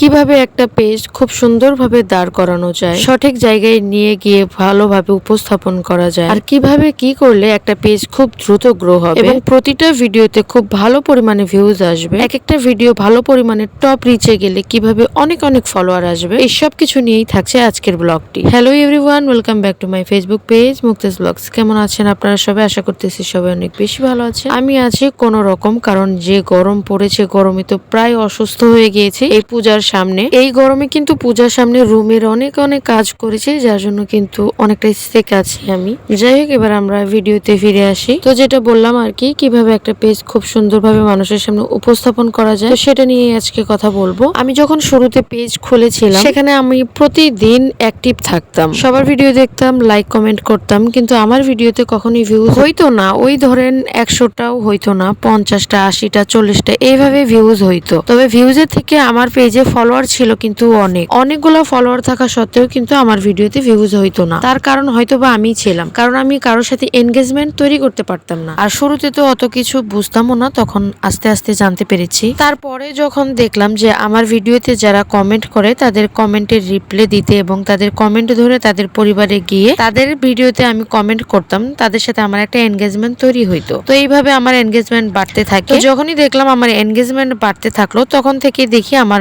কীভাবে একটা পেজ খুব সুন্দরভাবে দাঁড় করানো যায়, সঠিক জায়গায় নিয়ে গিয়ে ভালোভাবে উপস্থাপন করা যায়, আর কীভাবে কি করলে একটা পেজ খুব দ্রুত গ্রো হবে। এবং প্রতিটা ভিডিওতে খুব ভালো পরিমাণে ভিউজ আসবে। এক একটা ভিডিও ভালো পরিমাণে টপ রিচে গেলে কীভাবে অনেক অনেক ফলোয়ার আসবে, এই সব কিছু নিয়েই থাকছে আজকের ব্লগটি hello everyone welcome back to my Facebook page মুক্তেজ blogs কেমন আছেন আপনারা সবাই? আশা করতেছি সবাই অনেক বেশি ভালো আছে আমি আছি কোনো রকম, কারণ যে গরম পড়েছে, গরমে তো প্রায় অসুস্থ হয়ে গিয়েছে। এই পূজার সামনে। এই গরমে কিন্তু পূজার সামনে রুমের অনেক অনেক কাজ করেছি, যার জন্য কিন্তু অনেকটা সেক আছি আমি। যাই হোক, এবার আমরা ভিডিওতে ফিরে আসি। তো যেটা বললাম আর কি, কীভাবে একটা পেজ খুব সুন্দরভাবে মানুষের সামনে উপস্থাপন করা যায় সেটা নিয়ে আজকে কথা বলব। আমি যখন শুরুতে পেজ খুলেছিলাম, সেখানে আমি প্রতিদিন অ্যাক্টিভ থাকতাম। সবার ভিডিও দেখতাম লাইক কমেন্ট করতাম, কিন্তু আমার ভিডিওতে কখনোই ভিউজ হইতো না। ওই ধরেন একশোটাও হইতো না, পঞ্চাশটা, আশিটা, চল্লিশটা, এইভাবে ভিউজ হইতো। তবে ভিউজের থেকে আমার পেজে ফলোয়ার ছিল কিন্তু অনেক। অনেকগুলো ফলোয়ার থাকা সত্ত্বেও কিন্তু আমার ভিডিওতে ভিউজ হইতো না। তার কারণ হয়তো বা আমি ছিলাম। কারণ আমি কারোর সাথে এনগেজমেন্ট তৈরি করতে পারতাম না। আর শুরুতে তো অত কিছু বুঝতামও না, তখন আস্তে আস্তে জানতে পেরেছি। তারপরে যখন দেখলাম যে আমার ভিডিওতে যারা কমেন্ট করে, তাদের কমেন্টের রিপ্লে দিতে এবং তাদের কমেন্ট ধরে তাদের পরিবারে গিয়ে তাদের ভিডিওতে আমি কমেন্ট করতাম, তাদের সাথে আমার একটা এনগেজমেন্ট তৈরি হইতো। তো এইভাবে আমার এনগেজমেন্ট বাড়তে থাকে। যখনই দেখলাম আমার এনগেজমেন্ট বাড়তে থাকল, তখন থেকে দেখি আমার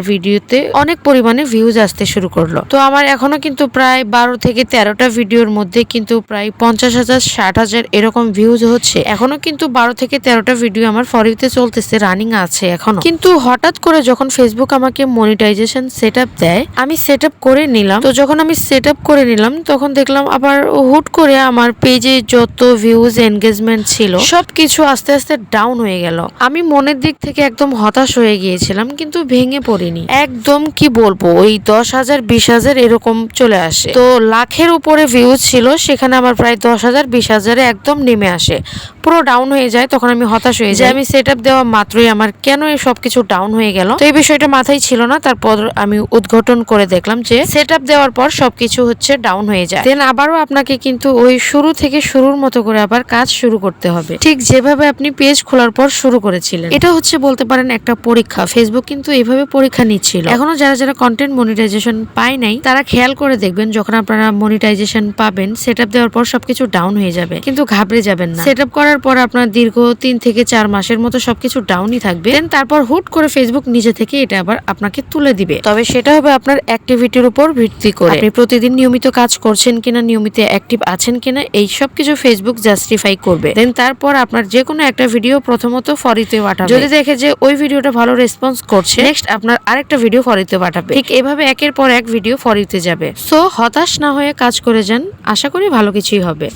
ভিডিওতে অনেক পরিমাণে ভিউজ আসতে শুরু করল। তো আমার এখনও কিন্তু প্রায় বারো থেকে তেরোটা ভিডিওর মধ্যে কিন্তু প্রায় পঞ্চাশ হাজার, ষাট হাজার এরকম ভিউজ হচ্ছে। এখনও কিন্তু বারো থেকে তেরোটা ভিডিও আমার ফরিতে চলতেছে রানিং আছে এখনও। কিন্তু হঠাৎ করে যখন ফেসবুক আমাকে মনিটাইজেশন সেট দেয়, আমি সেট করে নিলাম। তো যখন আমি সেট করে নিলাম, তখন দেখলাম আবার হুট করে আমার পেজে যত ভিউজ এনগেজমেন্ট ছিল, সবকিছু আস্তে আস্তে ডাউন হয়ে গেল। আমি মনের দিক থেকে একদম হতাশ হয়ে গিয়েছিলাম, কিন্তু ভেঙে পড়িনি। একদম কি বলব? ওই দশ হাজার বিশ হাজার এরকম চলে আসে। তো লাখের উপরে ভিউজ ছিল সেখানে আমার প্রায় দশ হাজার বিশ হাজারে একদম নেমে আসে। পুরো ডাউন হয়ে যায় তখন আমি হতাশ হয়ে যাই। আমি সেট আপ দেওয়া মাত্রই আমার কেন এই সবকিছু ডাউন হয়ে গেল? তো এই বিষয়টা মাথায় ছিল না তারপর আমি উদ্ঘাটন করে দেখলাম যে সেট আপ দেওয়ার পর সবকিছু হচ্ছে ডাউন হয়ে যায়। দেন আবারও আপনাকে কিন্তু ওই শুরু থেকে শুরুর মতো করে আবার কাজ শুরু করতে হবে। ঠিক যেভাবে আপনি পেজ খোলার পর শুরু করেছিলেন। এটা হচ্ছে বলতে পারেন একটা পরীক্ষা। ফেসবুক কিন্তু এইভাবে পরীক্ষা নিচ্ছিল এখনও যারা যারা কন্টেন্ট মনিটাইজেশন পায় নাই তারা খেয়াল করে দেখবেন যখন আপনারা মনিটাইজেশন পাবেন সেট দেওয়ার পর সবকিছু ডাউন হয়ে যাবে কিন্তু ঘাবড়ে যাবেন না। সেট করার পর আপনার দীর্ঘ তিন থেকে চার মাসের মতো সবকিছু ডাউনই থাকবে। Then তারপর হুট করে ফেসবুক নিজে থেকে এটা আবার আপনাকে তুলে দিবে। তবে সেটা হবে আপনার অ্যাক্টিভিটির উপর ভিত্তি করে। আপনি প্রতিদিন নিয়মিত কাজ করছেন কিনা নিয়মিত অ্যাক্টিভ আছেন কিনা এই সব কিছু ফেসবুক জাস্টিফাই করবে। দেন তারপর আপনার যে কোনো একটা ভিডিও প্রথমত ফরিতে পাঠাবে। যদি দেখে যে ওই ভিডিওটা ভালো রেসপন্স করছে নেক্সট আপনার আরেকটা ভিডিও ফরিতে পাঠাবে। ঠিক এভাবে একের পর এক ভিডিও ফরিতে যাবে। সো হতাশ না হয়ে কাজ করে যান। আশা করি ভালো কিছুই হবে।